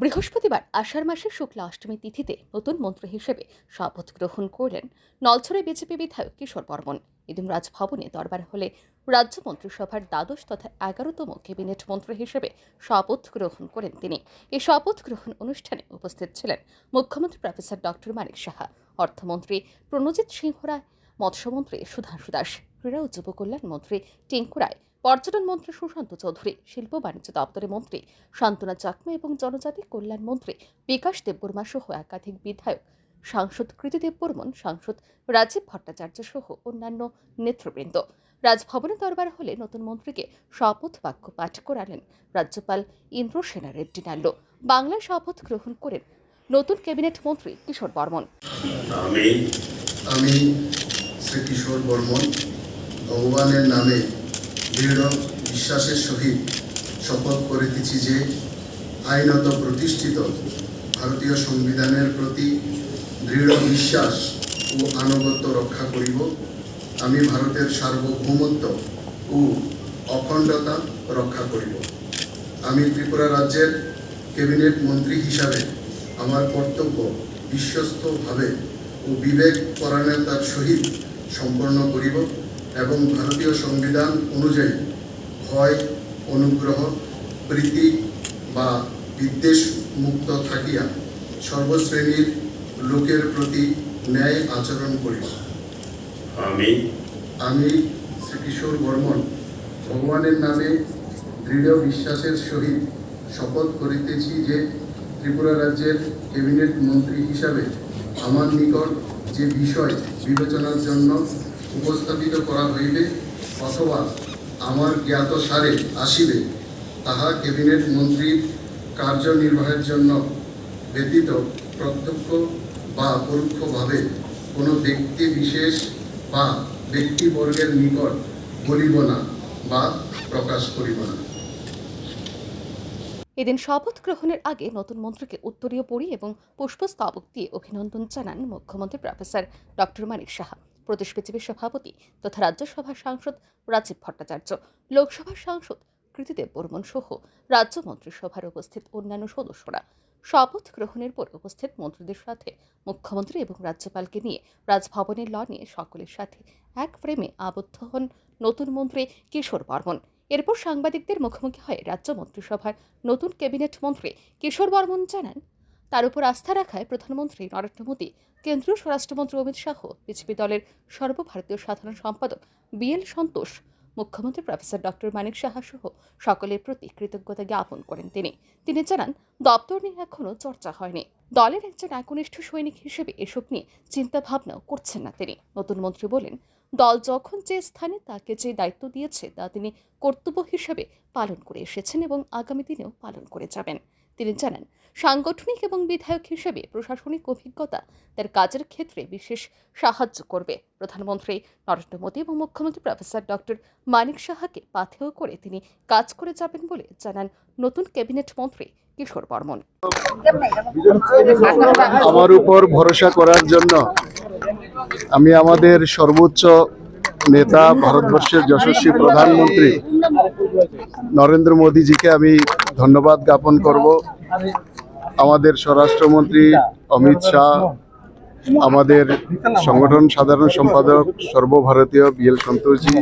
বৃহস্পতিবার আষাঢ় মাসের শুক্লা অষ্টমী তিথিতে নতুন মন্ত্রী হিসেবে শপথ গ্রহণ করলেন নলছড়ে বিজেপি বিধায়ক কিশোর বর্মন। এদিন রাজভবনে দরবার হলে রাজ্য মন্ত্রিসভার দ্বাদশ তথা এগারোতম ক্যাবিনেট মন্ত্রী হিসেবে শপথ গ্রহণ করেন তিনি। এই শপথ গ্রহণ অনুষ্ঠানে উপস্থিত ছিলেন মুখ্যমন্ত্রী প্রফেসর ডক্টর মানিক সাহা, অর্থমন্ত্রী প্রণজিৎ সিংহ রায়, মৎস্যমন্ত্রী সুধাংশু দাস, ক্রীড়া ও যুব কল্যাণ মন্ত্রী টিঙ্কু রায় পর্যটন মন্ত্রী সুশান্ত চৌধুরী, শিল্প বাণিজ্য দপ্তরের মন্ত্রী শান্তনা চাকমা এবং জনজাতি কল্যাণ মন্ত্রী বিকাশ দেববর্মা সহ একাধিক বিধায়ক, সাংসদ কৃতিদেব বর্মন সাংসদ রাজীব ভট্টাচার্য সহ অন্যান্য নেতৃবৃন্দ। রাজভবনে দরবার হলে নতুন মন্ত্রীকে শপথ বাক্য পাঠ করালেন রাজ্যপাল ইন্দ্রসেনা রেড্ডি নাল্লো। বাংলায় শপথ গ্রহণ করেন নতুন ক্যাবিনেট মন্ত্রী কিশোর বর্মন। আমি আমি শ্রী কিশোর বর্মন, ভগবানের নামে দৃঢ় বিশ্বাসের সহিত শপথ করে করিতেছি যে আইনত প্রতিষ্ঠিত ভারতীয় সংবিধানের প্রতি দৃঢ় বিশ্বাস ও আনুগত্য রক্ষা করিব। আমি ভারতের সার্বভৌমত্ব ও অখণ্ডতা রক্ষা করিব। আমি ত্রিপুরা রাজ্যের ক্যাবিনেট মন্ত্রী হিসাবে আমার কর্তব্য বিশ্বস্তভাবে ও বিবেক পরায়ণতার সহিত সম্পন্ন করিব। এবং ভারতীয় সংবিধান অনুযায়ী ভয় অনুগ্রহ প্রীতি বা বিদ্বেষ মুক্ত থাকিয়া সর্বশ্রেণীর লোকের প্রতি ন্যায় আচরণ করিব। আমি আমি শ্রীকিশোর বর্মন ভগবানের নামে দৃঢ় বিশ্বাসের সহিত শপথ করিতেছি যে ত্রিপুরা রাজ্যের ক্যাবিনেট মন্ত্রী হিসাবে আমার নিকট যে বিষয় বিবেচনার জন্য উপস্থাপিত করা হইবে অথবা আমার জ্ঞাত সারে আসিবে, তাহা ক্যাবিনেট মন্ত্রীর কার্যনির্বাহের জন্য ব্যতীত প্রত্যক্ষ বা পরোক্ষভাবে কোনো ব্যক্তি বিশেষ বা ব্যক্তিবর্গের নিকট বলিব না বা প্রকাশ করিব না। এদিন শপথ গ্রহণের আগে নতুন মন্ত্রীকে উত্তরীয় পড়ি এবং পুষ্পস্তবক দিয়ে অভিনন্দন জানান মুখ্যমন্ত্রী প্রফেসর ডক্টর মানিক সাহা। প্রদেশ বিজেপির সভাপতি তথা রাজ্যসভার সাংসদ রাজীব ভট্টাচার্য, লোকসভার সাংসদ কৃতিদেব বর্মন সহ রাজ্য মন্ত্রিসভার উপস্থিত অন্যান্য সদস্যরা। শপথ গ্রহণের পর উপস্থিত মন্ত্রীদের সাথে মুখ্যমন্ত্রী এবং রাজ্যপালকে নিয়ে রাজভবনের লনে সকলের সাথে এক ফ্রেমে আবদ্ধ হন নতুন মন্ত্রী কিশোর বর্মন। এরপর সাংবাদিকদের মুখোমুখি হয়ে রাজ্য মন্ত্রিসভার নতুন ক্যাবিনেট মন্ত্রী কিশোর বর্মন জানান তার উপর আস্থা রাখায় প্রধানমন্ত্রী নরেন্দ্র মোদী, কেন্দ্রীয় স্বরাষ্ট্রমন্ত্রী অমিত শাহ, বিজেপি দলের সর্বভারতীয় সাধারণ সম্পাদক বিএল সন্তোষ, মুখ্যমন্ত্রী প্রফেসর ডক্টর মানিক সাহা সহ সকলের প্রতি কৃতজ্ঞতা জ্ঞাপন করেন তিনি। তিনি জানান, দপ্তর নিয়ে এখনও চর্চা হয়নি। দলের একজন একনিষ্ঠ সৈনিক হিসেবে এসব নিয়ে চিন্তা ভাবনাও করছেন না তিনি। নতুন মন্ত্রী বলেন, দল যখন যে স্থানে তাকে যে দায়িত্ব দিয়েছে তা তিনি কর্তব্য হিসেবে পালন করে এসেছেন এবং আগামী দিনেও পালন করে যাবেন। তিনি জানান, সাংগঠনিক এবং বিধায়ক হিসেবে প্রশাসনিক অভিজ্ঞতা তার কাজের ক্ষেত্রে বিশেষ সাহায্য করবে। প্রধানমন্ত্রী নরেন্দ্র মোদী এবং মুখ্যমন্ত্রী প্রফেসর ডক্টর মানিক সাহাকে পাথেয় করে তিনি কাজ করে যাবেন বলে জানান নতুন ক্যাবিনেট মন্ত্রী কিশোর বর্মন। আমার উপর ভরসা করার জন্য আমি আমাদের সর্বোচ্চ নেতা, ভারতবর্ষের যশস্বী প্রধানমন্ত্রী নরেন্দ্র মোদীজিকে আমি ধন্যবাদ জ্ঞাপন করব। আমাদের স্বরাষ্ট্রমন্ত্রী অমিত শাহ, আমাদের সংগঠন সাধারণ সম্পাদক সর্বভারতীয় বিএল সন্তোষজি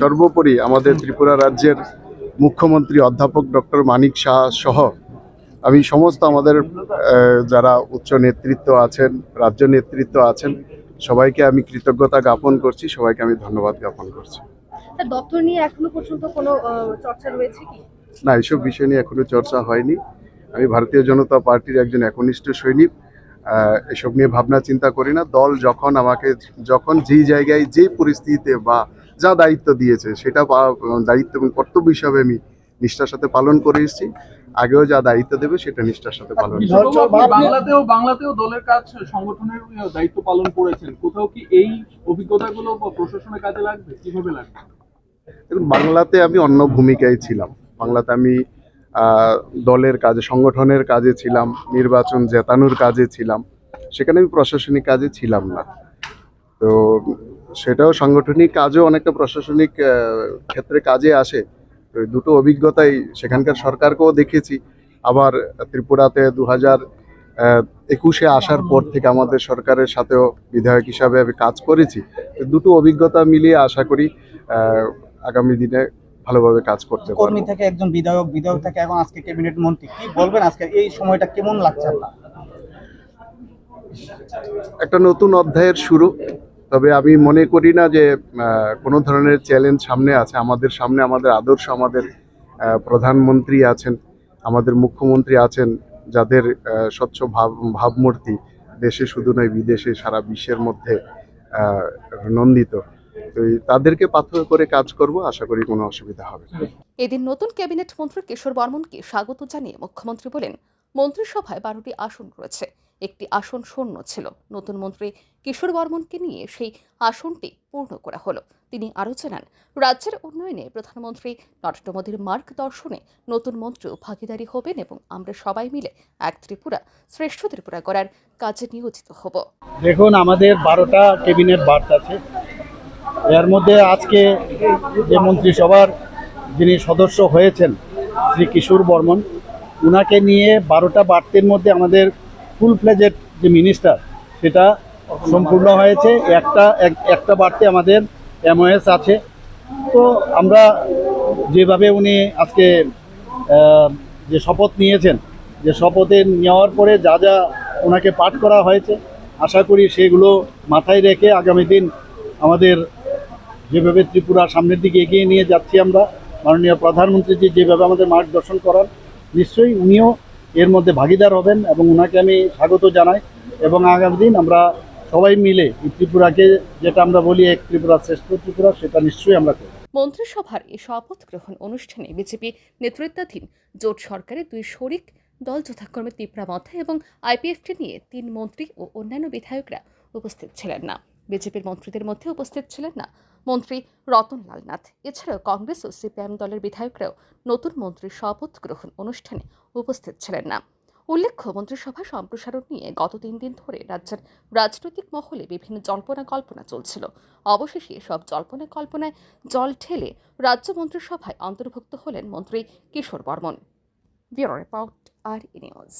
সর্বোপরি আমাদের ত্রিপুরা রাজ্যের মুখ্যমন্ত্রী অধ্যাপক ডক্টর মানিক শাহ সহ আমি সমস্ত আমাদের যারা উচ্চ নেতৃত্ব আছেন, রাজ্য নেতৃত্ব আছেন, সবাইকে আমি কৃতজ্ঞতা জ্ঞাপন করছি, সবাইকে আমি ধন্যবাদ জ্ঞাপন করছি। দপ্তর নিয়ে এখনও পর্যন্ত কোনো চর্চা রয়েছে কি? না এইসব বিষয় নিয়ে এখনও চর্চা হয়নি। আমি ভারতীয় জনতা পার্টির একজন একনিষ্ঠ সৈনিক এসব নিয়ে ভাবনা চিন্তা করি না। দল যখন আমাকে যখন যেই জায়গায় যে পরিস্থিতিতে বা যা দায়িত্ব দিয়েছে সেটা দায়িত্ব এবং কর্তব্য হিসাবে আমি নিষ্ঠার সাথে পালন করে এসেছি। আগেও যা দায়িত্ব দেবে সেটা নিষ্ঠার সাথে পালন বাংলাতেও বাংলাতেও দলের কাজ সংগঠনের দায়িত্ব পালন করেছেন। কোথাও কি এই অভিজ্ঞতাগুলো বা প্রশাসনের কাজে লাগবে? কীভাবে লাগবে? বাংলাতে আমি অন্য ভূমিকায় ছিলাম। বাংলাতে আমি দলের কাজে, সংগঠনের কাজে ছিলাম, নির্বাচন জেতানোর কাজে ছিলাম। সেখানে আমি প্রশাসনিক কাজে ছিলাম না। তো সেটাও সাংগঠনিক কাজও অনেকটা প্রশাসনিক ক্ষেত্রে কাজে আসে। তো দুটো অভিজ্ঞতাই সেখানকার সরকারকেও দেখেছি। আবার ত্রিপুরাতে দু হাজার একুশে আসার পর থেকে আমাদের সরকারের সাথেও বিধায়ক হিসাবে আমি কাজ করেছি। দুটো অভিজ্ঞতা মিলিয়ে আশা করি আগামী দিনে ভালোভাবে কাজ করতে কর্মী থেকে একজন বিধায়ক বিধায়ক থেকে এখন আজকে ক্যাবিনেট মন্ত্রী কি বলবেন আজকে? এই সময়টা কেমন লাগছে আপনার? একটা নতুন অধ্যায়ের শুরু তবে আমি মনে করি না যে কোনো ধরনের চ্যালেঞ্জ সামনে আছে। আমাদের সামনে আমাদের আদর্শ আমাদের প্রধানমন্ত্রী আছেন আমাদের মুখ্যমন্ত্রী আছেন যাদের স্বচ্ছ ভাব ভাবমূর্তি দেশে শুধু নয় বিদেশে সারা বিশ্বের মধ্যে আহ, নন্দিত। তো তাদেরকে পাথর করে কাজ করব আশা করি কোনো অসুবিধা হবে না। এদিন নতুন ক্যাবিনেট মন্ত্রী কিশোর বর্মনকে স্বাগত জানিয়ে মুখ্যমন্ত্রী বলেন মন্ত্রিসভায় বারোটি আসন রয়েছে। একটি আসন শূন্য ছিল। নতুন মন্ত্রী কিশোর বর্মনকে নিয়ে সেই আসনটি পূর্ণ করা হলো। তিনি আরও জানান রাজ্যের উন্নয়নে প্রধানমন্ত্রী নরেন্দ্র মোদীর মার্গদর্শনে নতুন মন্ত্রীও ভাগিদারি হবেন এবং আমরা সবাই মিলে এক ত্রিপুরা শ্রেষ্ঠ ত্রিপুরা করার কাজে নিয়োজিত হব। দেখুন আমাদের বারোটা ক্যাবিনেট বার্তা আছে। এর মধ্যে আজকে যে মন্ত্রিসভার যিনি সদস্য হয়েছেন, শ্রী কিশোর বর্মন, উনাকে নিয়ে বারোটা বার্তের মধ্যে আমাদের ফুল ফ্লেজেড যে মিনিস্টার সেটা সম্পূর্ণ হয়েছে। একটা, এক- একটা বার্তে আমাদের এমওএস আছে। তো আমরা যেভাবে উনি আজকে যে শপথ নিয়েছেন, যে শপথে নেওয়ার পরে যা যা ওনাকে পাঠ করা হয়েছে, আশা করি সেগুলো মাথায় রেখে আগামী দিন আমাদের যেভাবে ত্রিপুরা সামনের দিকে এগিয়ে নিয়ে যাচ্ছি আমরা, মাননীয় প্রধানমন্ত্রীজি যেভাবে আমাদের মার্গদর্শন করান, নিশ্চয়ই উনিও এর মধ্যে ভাগিদার হবেন এবং ওনাকে আমি স্বাগত জানাই এবং আগামী দিন আমরা সবাই মিলে ত্রিপুরাকে, যেটা আমরা বলি এক ত্রিপুরা শ্রেষ্ঠ ত্রিপুরা, সেটা নিশ্চয়ই আমরা করব। মন্ত্রিসভার এই শপথ গ্রহণ অনুষ্ঠানে বিজেপি নেতৃত্বাধীন জোট সরকারের দুই শরিক দল যথাক্রমে ত্রিপুরা মথা এবং আইপিএফটি নিয়ে তিন মন্ত্রী ও অন্যান্য বিধায়করা উপস্থিত ছিলেন না। বিজেপির মন্ত্রীদের মধ্যে উপস্থিত ছিলেন না মন্ত্রী রতনলাল নাথ এছাড়াও কংগ্রেস ও সিপিএম দলের বিধায়করাও নতুন মন্ত্রীর শপথ গ্রহণ অনুষ্ঠানে উপস্থিত ছিলেন না। উল্লেখ্য, মন্ত্রিসভা সম্প্রসারণ নিয়ে গত তিন দিন ধরে রাজ্যের রাজনৈতিক মহলে বিভিন্ন জল্পনা কল্পনা চলছিল। অবশেষে সব জল্পনা কল্পনায় জল ঠেলে রাজ্য মন্ত্রিসভায় অন্তর্ভুক্ত হলেন মন্ত্রী Kishore Barman. Bureau report R news.